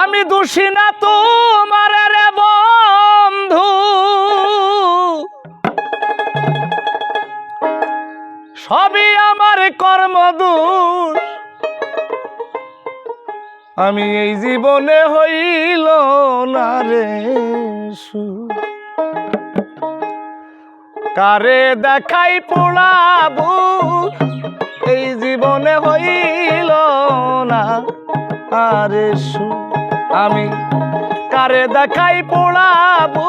আমি দোষী না তোমার রে বন্ধু। সবই আমার কর্মদূর আমি এই জীবনে হইল না রে সুখ। কারে দেখাই পোড়াবু? এই জীবনে হইল না আরে সু। আমি কারে দেখাই পোড়াবু?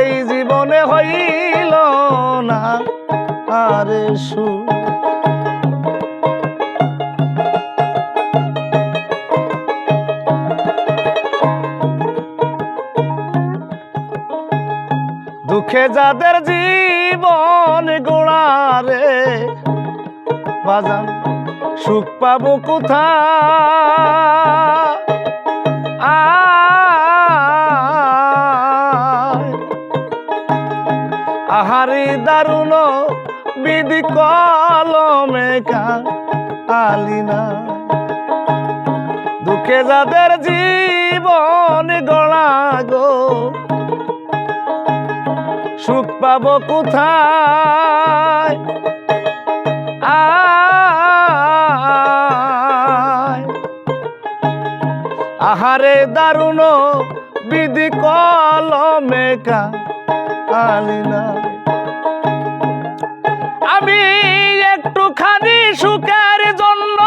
এই জীবনে হইল না আরে সু দুঃখে যাদের জীবন গোড়ারে বাজান সুখ পাবো কোথায়? আহারি দারুণ বিধি কলমে দুঃখে যাদের জীবন গড়া গো, সুখ পাবো কোথায়? আহারে দারুণ বিধি কলমে আলিনা। একটুখানি সুখের জন্য।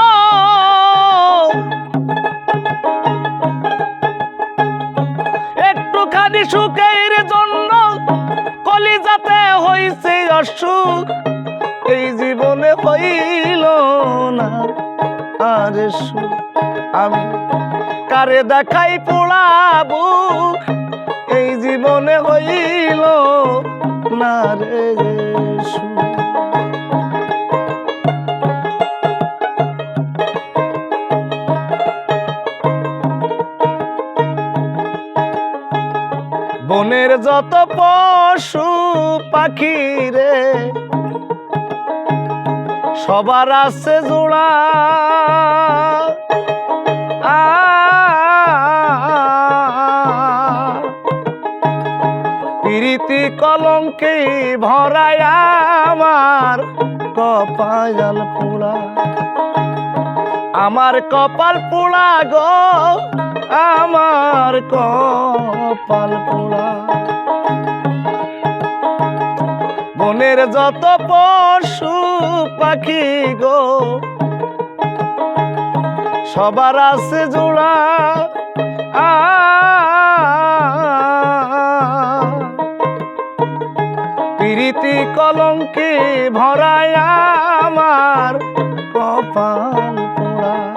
একটুখানি সুখের জন্য কলিজাতে হইছে অসুখ। এই জীবনে হইল না আরে সুখ। আমি কারে দেখাই পোড়াবো এই জীবনে হইল না রে সুখ। যত পশু পাখি রে, সবার আছে জোড়া। প্রীতি কলঙ্কে ভরায় আমার কপাল পোড়া আমার কপাল পোড়া গো। আমার কপাল পোড়া। বনের যত পশু পাখি গো, সবার আছে জোড়া আ। প্রীতি কলঙ্কে ভরায় আমার কপাল পোড়া।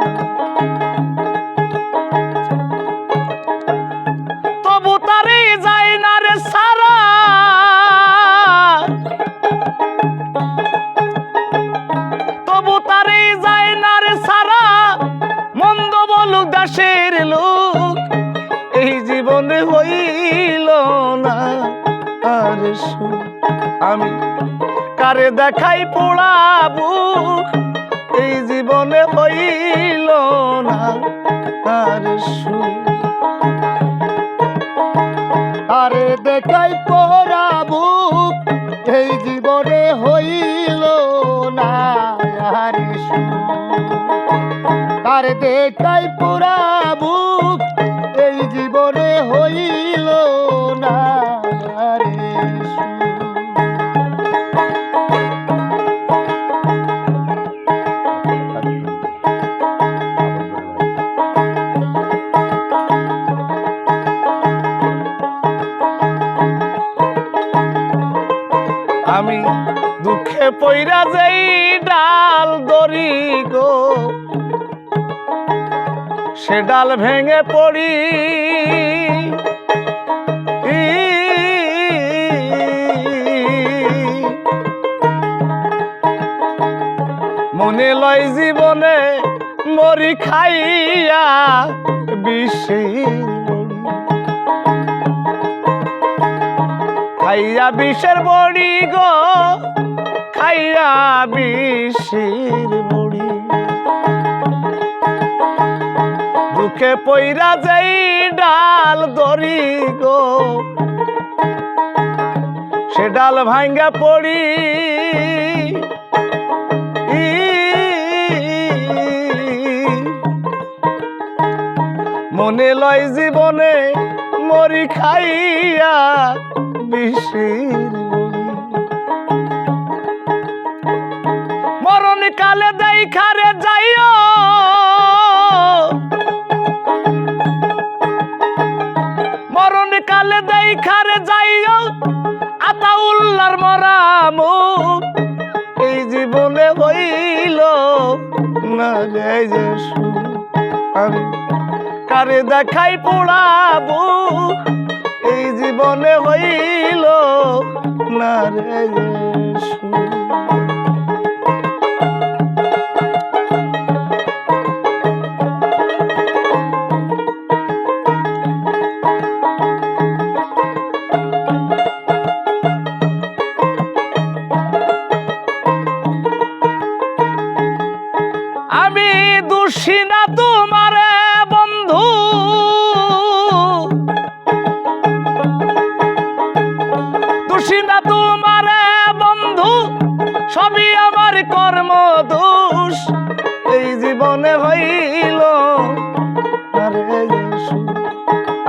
কারে দেখাই পোড়াবু এই জীবনে হইল না আর সু আরে দেখাই পইরা যেই ডাল দরি গো। সে ডাল ভেঙে পড়ি। মনে লয় জীবনে মরি খাইয়া বিষের খাইয়া বিষের বড়ি গো। খাইয়া বিষের দুঃখ চোখে পইরা যেই ডাল দরি গো, সে ডাল ভাঙ্গা পড়ি। মনে লয় জীবনে মরি খাইয়া বিষের কালে দেই খারে যাইও আতাউল্লার মরামু এই জীবনে হইল না রে যে আমি কারে দেখাই পোড়াবো? এই জীবনে হইল না রে দোষী না তোমারে, বন্ধু। দোষী না তোমারে, বন্ধু। সবই আমার কর্ম দোষ। এই জীবনে হইল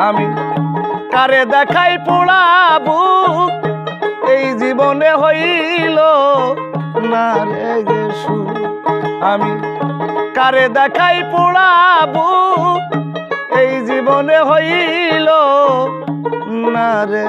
আমি কারে দেখাই পোড়াবু এই জীবনে হইল না রে আমি কারে দেখাই পোড়াবু এই জীবনে হইল না রে।